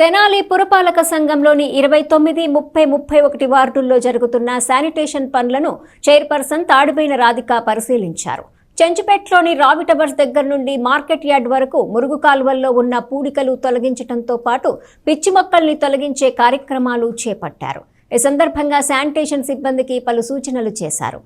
తెనాలి పురపాలక సంఘంలోని ఇరవై తొమ్మిది ముప్పై ముప్పై ఒకటి వార్డుల్లో జరుగుతున్న శానిటేషన్ పనులను చైర్పర్సన్ తాడిపోయిన రాధిక పరిశీలించారు. చెంచుపేటలోని రావిటవర్స్ దగ్గర నుండి మార్కెట్ యార్డ్ వరకు మురుగు కాలువల్లో ఉన్న పూడికలు తొలగించడంతో పాటు పిచ్చి మొక్కల్ని తొలగించే కార్యక్రమాలు చేపట్టారు. ఈ సందర్భంగా శానిటేషన్ సిబ్బందికి పలు సూచనలు చేశారు.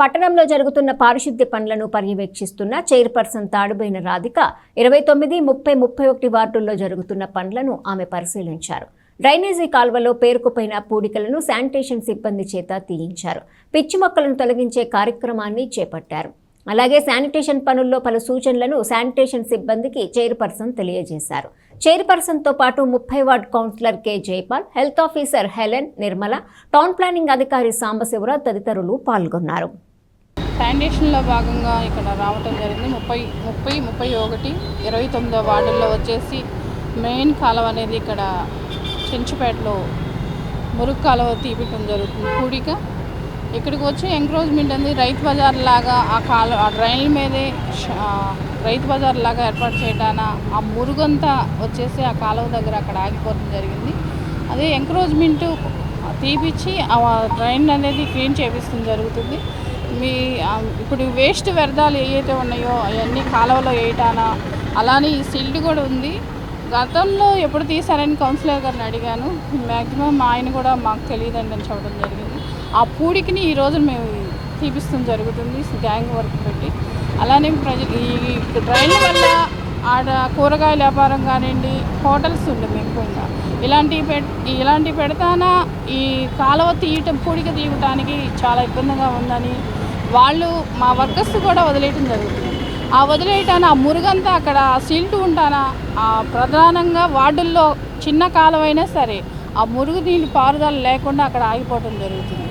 పట్టణంలో జరుగుతున్న పారిశుద్ధ్య పనులను పర్యవేక్షిస్తున్న చైర్పర్సన్ తాడుబైన రాధిక ఇరవై తొమ్మిది ముప్పై ముప్పై ఒకటి వార్డుల్లో జరుగుతున్న పనులను ఆమె పరిశీలించారు. డ్రైనేజీ కాల్వలో పేరుకుపోయిన పూడికలను శానిటేషన్ సిబ్బంది చేత తీయించారు. పిచ్చి మొక్కలను తొలగించే కార్యక్రమాన్ని చేపట్టారు. అలాగే శానిటేషన్ పనుల్లో పలు సూచనలను శానిటేషన్ సిబ్బందికి చైర్పర్సన్ తెలియజేశారు. చైర్పర్సన్తో పాటు ముప్పై ward councillor K. Jaipal health officer Helen Nirmala town planning అధికారి సాంబశివరావు తదితరులు పాల్గొన్నారు. శానిటేషన్లో భాగంగా ఇక్కడ రావటం జరిగింది. ముప్పై ముప్పై ముప్పై ఒకటి ఇరవై తొమ్మిదో వార్డుల్లో వచ్చేసి మెయిన్ కాలువ అనేది ఇక్కడ చెంచుపేటలో మురుగు కాలువ తీపిటం జరుగుతుంది. కూడిక. ఇక్కడికి వచ్చి ఎంక్రోచ్మెంట్ అనేది రైతు బజార్ లాగా ఆ కాలు ఆ డ్రైన్ల మీదే రైతు బజార్ లాగా ఏర్పాటు చేయటాన ఆ మురుగంతా వచ్చేసి ఆ కాలువ దగ్గర అక్కడ ఆగిపోవడం జరిగింది. అదే ఎంక్రోచ్మెంట్ తీపిచ్చి ఆ డ్రైన్ అనేది క్లీన్ చేపిస్తుంది జరుగుతుంది. మీ ఇప్పుడు వేస్ట్ వ్యర్థాలు ఏవైతే ఉన్నాయో అవన్నీ కాలువలో వేయటానా అలానే ఈ సిల్డ్ కూడా ఉంది. గతంలో ఎప్పుడు తీసారని కౌన్సిలర్ గారిని అడిగాను. మ్యాక్సిమం ఆయన కూడా మాకు తెలియదండి అని చెప్పడం జరిగింది. ఆ పూడికిని ఈ రోజు మేము తీపిస్తుంది జరుగుతుంది గ్యాంగ్ వర్క్ పెట్టి. అలానే ప్రజలు ఈ డ్రైన్ల వల్ల ఆడ కూరగాయల వ్యాపారం కానివ్వండి హోటల్స్ ఉండవు ఎక్కువగా. ఇలాంటివి పె ఇలాంటివి పెడతానా? ఈ కాలువ తీయటం పూడిక తీయటానికి చాలా ఇబ్బందిగా ఉందని వాళ్ళు మా వర్కర్స్ కూడా వదిలేయటం జరుగుతుంది. ఆ వదిలేయటాన ఆ మురుగంతా అక్కడ సిల్ట్ ఉంటానా? ఆ ప్రధానంగా వార్డుల్లో చిన్న కాలమైనా సరే ఆ మురుగు నీళ్ళు పారుదల లేకుండా అక్కడ ఆగిపోవటం జరుగుతుంది.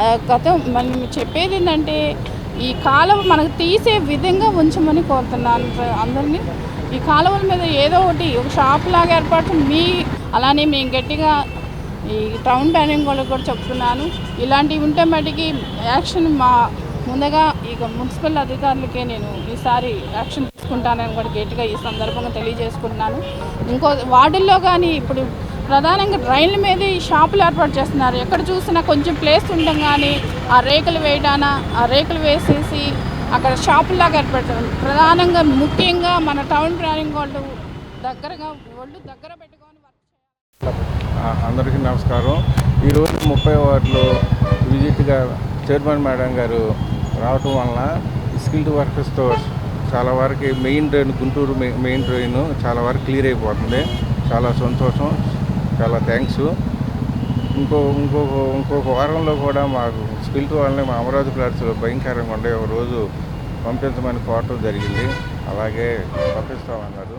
ఆ గతం మనం చెప్పేది ఏంటంటే ఈ కాలువ మనకు తీసే విధంగా ఉంచమని కోరుతున్నాను అందరినీ. ఈ కాలువల మీద ఏదో ఒకటి ఒక షాప్ లాగా ఏర్పాటు మీ అలానే మేము గట్టిగా ఈ టౌన్ ప్లానింగ్ వాళ్ళకి కూడా చెప్తున్నాను. ఇలాంటివి ఉంటే మటుకి యాక్షన్ మా ముందుగా ఇక మున్సిపల్ అధికారులకే నేను ఈసారి యాక్షన్ తీసుకుంటానని కూడా గట్టిగా ఈ సందర్భంగా తెలియజేసుకుంటున్నాను. ఇంకో వార్డుల్లో కానీ ఇప్పుడు ప్రధానంగా రైళ్ళ మీద ఈ షాపులు ఏర్పాటు చేస్తున్నారు. ఎక్కడ చూసినా కొంచెం ప్లేస్ ఉండగానే ఆ రేకులు వేయడాన ఆ రేకులు వేసేసి అక్కడ షాపుల్లాగా ఏర్పడతారు. ప్రధానంగా ముఖ్యంగా మన టౌన్ ప్లానింగ్ వాళ్ళు దగ్గరగా వాళ్ళు దగ్గర పెట్టుకొని అందరికీ నమస్కారం. ఈరోజు ముప్పై వార్డులో విజిట్గా చైర్మన్ మేడం గారు రావటం వలన స్కిల్డ్ వర్కర్స్తో చాలా వరకు main drain Guntur main drain చాలా వరకు క్లియర్ అయిపోతుంది. చాలా సంతోషం. చాలా థ్యాంక్స్ ఇంకో ఇంకొక ఇంకొక వారంలో కూడా మాకు స్కిల్డ్ వాళ్ళని మా అమరావతి ఫ్లాట్స్లో భయంకరంగా ఉండే ఒక రోజు పంపించమని కోరటం జరిగింది. అలాగే పంపిస్తామన్నారు.